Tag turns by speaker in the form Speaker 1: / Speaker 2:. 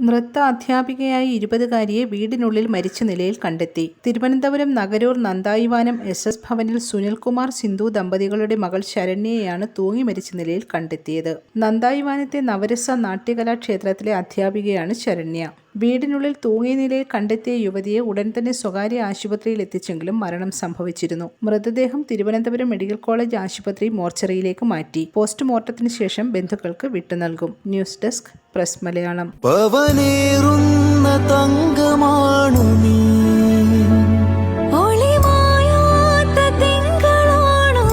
Speaker 1: നൃത്ത അധ്യാപികയായ ഇരുപതുകാരിയെ വീടിനുള്ളിൽ മരിച്ച നിലയിൽ കണ്ടെത്തി. തിരുവനന്തപുരം നഗരൂർ നന്ദായിവാനം എസ് എസ് ഭവനിൽ സുനിൽകുമാർ സിന്ധു ദമ്പതികളുടെ മകൾ ശരണ്യയെയാണ് തൂങ്ങി മരിച്ച നിലയിൽ കണ്ടെത്തിയത്. നന്ദായിവാനത്തെ നവരസ നാട്യകലാ ക്ഷേത്രത്തിലെ അധ്യാപികയാണ് ശരണ്യ. വീടിനുള്ളിൽ തൂങ്ങിയ നിലയിൽ കണ്ടെത്തിയ യുവതിയെ ഉടൻ തന്നെ സ്വകാര്യ ആശുപത്രിയിൽ എത്തിച്ചെങ്കിലും മരണം സംഭവിച്ചിരുന്നു. മൃതദേഹം തിരുവനന്തപുരം മെഡിക്കൽ കോളേജ് ആശുപത്രി മോർച്ചറിയിലേക്ക് മാറ്റി. പോസ്റ്റ്മോർട്ടത്തിന് ശേഷം ബന്ധുക്കൾക്ക് വിട്ടു നൽകും. News desk press
Speaker 2: Malayalam. തങ്കമാണു നീ.
Speaker 3: ഒളിമായാത്ത തിങ്കളാണോ